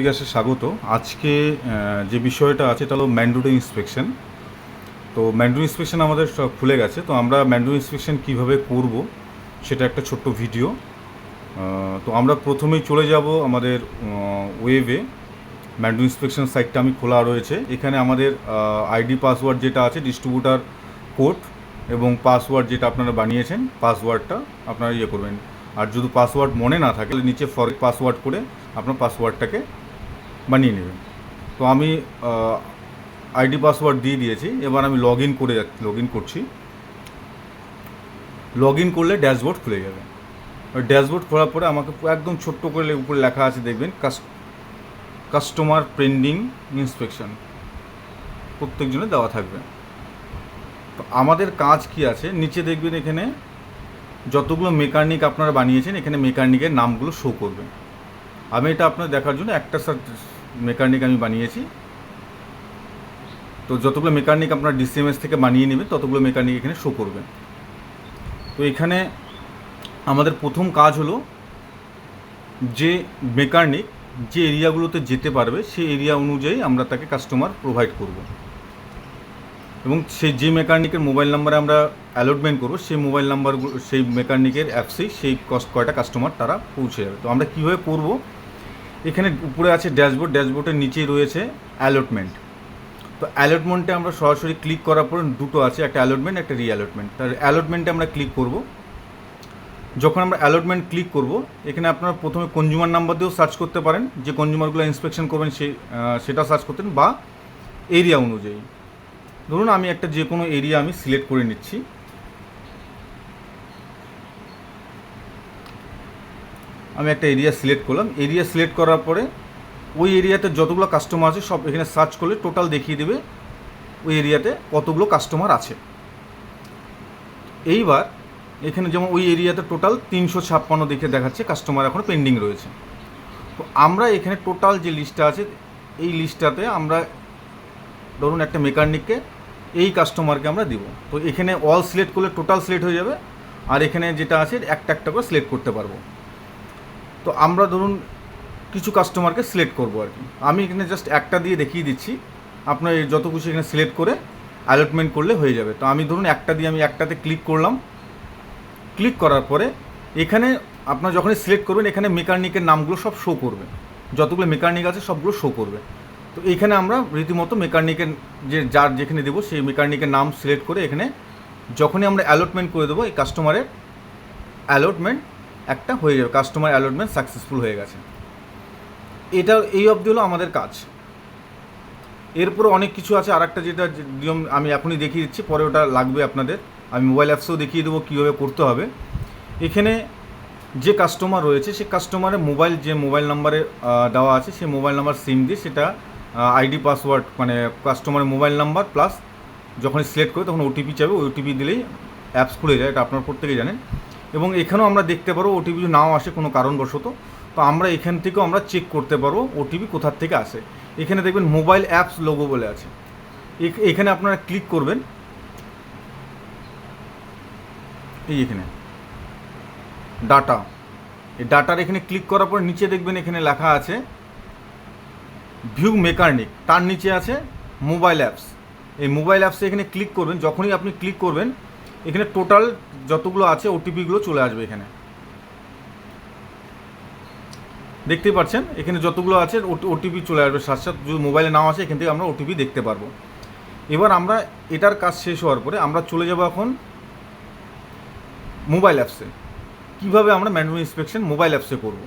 বিকাশে স্বাগত। আজকে যে বিষয়টা আছে এটা হলো ম্যান্ডেটরি ইন্সপেকশন তো ম্যান্ডেটরি ইন্সপেকশন আমাদের খুলে গেছে। তো আমরা ম্যান্ডেটরি ইন্সপেকশন কীভাবে করব সেটা একটা ছোট্ট ভিডিও। তো আমরা প্রথমেই চলে যাব আমাদের ওয়েবে। ম্যান্ডেটরি ইন্সপেকশন সাইটটা আমি খোলা রয়েছে। এখানে আমাদের আইডি পাসওয়ার্ড যেটা আছে ডিস্ট্রিবিউটার কোড এবং পাসওয়ার্ড যেটা আপনারা বানিয়েছেন পাসওয়ার্ডটা আপনারা ইয়ে করবেন। আর যদি পাসওয়ার্ড মনে না থাকে নিচে ফর পাসওয়ার্ড করে আপনার পাসওয়ার্ডটাকে বানিয়ে নেবেন তো আমি আইডি পাসওয়ার্ড দিয়ে দিয়েছি, এবার আমি লগ ইন করে লগ ইন করছি। লগ ইন করলে ড্যাশবোর্ড খুলে যাবে। ড্যাশবোর্ড খোলার পরে আমাকে একদম ছোট্ট করে উপরে লেখা আছে, দেখবেন কাস্টমার পেন্ডিং ইন্সপেকশন প্রত্যেকজনে দেওয়া থাকবে। তো আমাদের কাজ কি আছে? নিচে দেখবেন এখানে যতগুলো মেকানিক আপনারা বানিয়েছেন, এখানে মেকানিকের নামগুলো শো করবে। আমি এটা আপনার দেখার জন্য একটা মেকানিক আমি বানিয়েছি। তো যতগুলো মেকানিক আপনার ডিসিএমএস থেকে বানিয়ে নেবেন, ততগুলো মেকানিক এখানে শো করবে তো এখানে আমাদের প্রথম কাজ হলো যে মেকানিক যে এরিয়াগুলোতে যেতে পারবে, সেই এরিয়া অনুযায়ী আমরা তাকে কাস্টমার প্রোভাইড করব। এবং সেই যে মেকানিকের মোবাইল নাম্বারে আমরা অ্যালটমেন্ট করব, সেই মোবাইল নাম্বারগুলো সেই মেকানিকের অ্যাপসেই সেই কয়টা কাস্টমার তারা পৌঁছে যাবে। তো আমরা কীভাবে করব? এখানে উপরে আছে ড্যাশবোর্ড ড্যাশবোর্ডের নিচেই রয়েছে অ্যালটমেন্ট তো অ্যালটমেন্টে আমরা সরাসরি ক্লিক করার পরে দুটো আছে একটা অ্যালটমেন্ট একটা রিঅ্যালটমেন্ট তার অ্যালটমেন্টে আমরা ক্লিক করব। যখন আমরা অ্যালটমেন্ট ক্লিক করব এখানে আপনারা প্রথমে কনজিউমার নাম্বার দিয়েও সার্চ করতে পারেন। যে কনজিউমারগুলো ইন্সপেকশন করবেন আহ, সেটা সার্চ করতেন বা এরিয়া অনুযায়ী। ধরুন আমি একটা যে কোনো এরিয়া আমি সিলেক্ট করে নিচ্ছি। আমি একটা এরিয়া সিলেক্ট করলাম। এরিয়া সিলেক্ট করার পরে ওই এরিয়াতে যতগুলো কাস্টমার আছে, সব এখানে সার্চ করলে টোটাল দেখিয়ে দেবে ওই এরিয়াতে কতগুলো কাস্টমার আছে। এইবার এখানে যেমন ওই এরিয়াতে টোটাল তিনশো ছাপ্পান্ন দেখে দেখাচ্ছে কাস্টমার এখনও পেন্ডিং রয়েছে। তো আমরা এখানে টোটাল যে লিস্টটা আছে, এই লিস্টটাতে আমরা ধরুন একটা মেকানিককে এই কাস্টমারকে আমরা দিব। তো এখানে অল সিলেক্ট করলে টোটাল সিলেক্ট হয়ে যাবে, আর এখানে যেটা আছে, একটা একটা করে সিলেক্ট করতে পারব। তো আমরা ধরুন কিছু কাস্টমারকে সিলেক্ট করব আর কি। আমি এখানে জাস্ট একটা দিয়ে দেখিয়ে দিচ্ছি। আপনার যত কিছু এখানে সিলেক্ট করে অ্যালটমেন্ট করলে হয়ে যাবে। তো আমি ধরুন একটা দিয়ে আমি একটাতে ক্লিক করলাম। ক্লিক করার পরে এখানে আপনার যখনই সিলেক্ট করবেন, এখানে মেকানিকের নামগুলো সব শো করবে। যতগুলো মেকানিক আছে, সবগুলো শো করবে। তো এইখানে আমরা রীতিমতো মেকানিকের যে, যার যেখানে দেবো, সেই মেকানিকের নাম সিলেক্ট করে এখানে যখনই আমরা অ্যালটমেন্ট করে দেবো, এই কাস্টমারের অ্যালটমেন্ট একটা হয়ে যাবে কাস্টমার অ্যালটমেন্ট সাকসেসফুল হয়ে গেছে। এটা এই অবধি হলো আমাদের কাজ। এরপরে অনেক কিছু আছে আর একটা যেটা নিয়ম আমি এখনই দেখিয়ে দিচ্ছি, পরে ওটা লাগবে আপনাদের। আমি মোবাইল অ্যাপসেও দেখিয়ে দেবো কীভাবে করতে হবে। এখানে যে কাস্টমার রয়েছে, সে কাস্টমারের মোবাইল যে মোবাইল নাম্বারে দেওয়া আছে সেই মোবাইল নাম্বার সিম দিয়ে সেটা আইডি পাসওয়ার্ড মানে কাস্টমারের মোবাইল নাম্বার প্লাস যখন সিলেক্ট করে তখন ওটিপি চাবে ওই ওটিপি দিলেই অ্যাপস খুলে যায়, এটা আপনার প্রত্যেকেই জানেন। এবং এখানেও আমরা দেখতে পারব ওটিপি যদি নাও আসে কোনো কারণবশত, তো আমরা এখান থেকেও আমরা চেক করতে পারব ওটিপি কোথার থেকে আসে। এখানে দেখবেন মোবাইল অ্যাপস লোগো বলে আছে। এখ- এখানে আপনারা ক্লিক করবেন। এই এখানে। ডাটা এই ডাটার এখানে ক্লিক করার পর নিচে দেখবেন এখানে লেখা আছে ভিউ মেকানিক তার নিচে আছে মোবাইল অ্যাপস এই মোবাইল অ্যাপসে এখানে ক্লিক করবেন। যখনই আপনি ক্লিক করবেন এখানে টোটাল যতগুলো আছে ওটিপিগুলো চলে আসবে এখানে। দেখতেই পাচ্ছেন? এখানে যতগুলো আছে ওটিপি চলে আসবে, সাথে সাথে যদি মোবাইলে নাও আসে, এখান থেকে আমরা ওটিপি দেখতে পারব। এবার আমরা এটার কাজ শেষ হওয়ার পরে আমরা চলে যাব এখন মোবাইল অ্যাপসে কীভাবে আমরা ম্যানুয়াল ইন্সপেকশন মোবাইল অ্যাপসে করব?